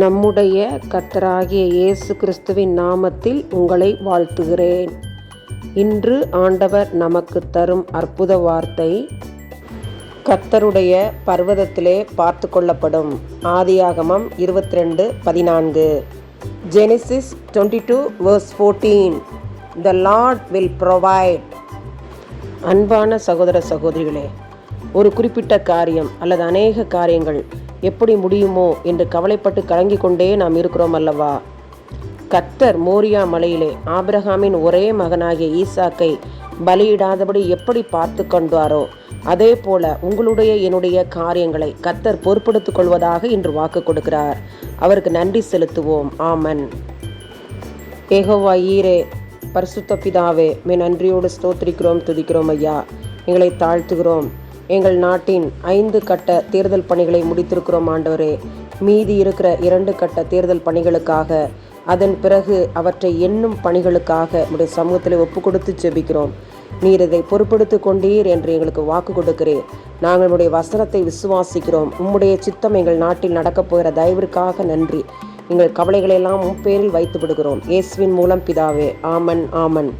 நம்முடைய கத்தராகிய இயேசு கிறிஸ்துவின் நாமத்தில் உங்களை வாழ்த்துகிறேன். இன்று ஆண்டவர் நமக்கு தரும் அற்புத வார்த்தை கத்தருடைய பர்வதத்திலே பார்த்து கொள்ளப்படும். ஆதியாகமம் இருபத்தி ரெண்டு பதினான்கு. Genesis twenty two verse fourteen. The Lord will provide. அன்பான சகோதர சகோதரிகளே ஒரு குறிப்பிட்ட காரியம் அல்லது அநேக காரியங்கள் எப்படி முடியுமோ என்று கவலைப்பட்டு கலங்கிக் கொண்டே நாம் இருக்கிறோம் அல்லவா? கத்தர் மோரியா மலையிலே ஆபிரகாமின் ஒரே மகனாகிய ஈசாக்கை பலியிடாதபடி எப்படி பார்த்து கொண்டாரோ அதே போல உங்களுடைய என்னுடைய காரியங்களை கத்தர் பொறுப்படுத்திக் கொள்வதாக இன்று வாக்கு கொடுக்கிறார். அவருக்கு நன்றி செலுத்துவோம். ஆமன். ஏகோவா ஈரே பரிசுத்த பிதாவே மே நன்றியோடு ஸ்தோத்திரிக்கிறோம் துதிக்கிறோம் ஐயா. எங்களை தாழ்த்துகிறோம். எங்கள் நாட்டின் ஐந்து கட்ட தேர்தல் பணிகளை முடித்திருக்கிறோம் ஆண்டவரே. மீதி இருக்கிற இரண்டு கட்ட தேர்தல் பணிகளுக்காக அதன் பிறகு அவற்றை எண்ணும் பணிகளுக்காக உடைய சமூகத்தில் ஒப்பு கொடுத்து ஜெபிக்கிறோம். நீர் இதை பொறுப்படுத்திக் கொண்டீர் என்று எங்களுக்கு வாக்கு கொடுக்கிறீர். நாங்கள் உடைய வசனத்தை விசுவாசிக்கிறோம். உம்முடைய சித்தம் எங்கள் நாட்டில் நடக்கப் போகிற தயவிற்காக நன்றி. எங்கள் கவலைகளையெல்லாம் உம் பேரில் வைத்து விடுகிறோம் இயேசுவின் மூலம் பிதாவே. ஆமன் ஆமன்.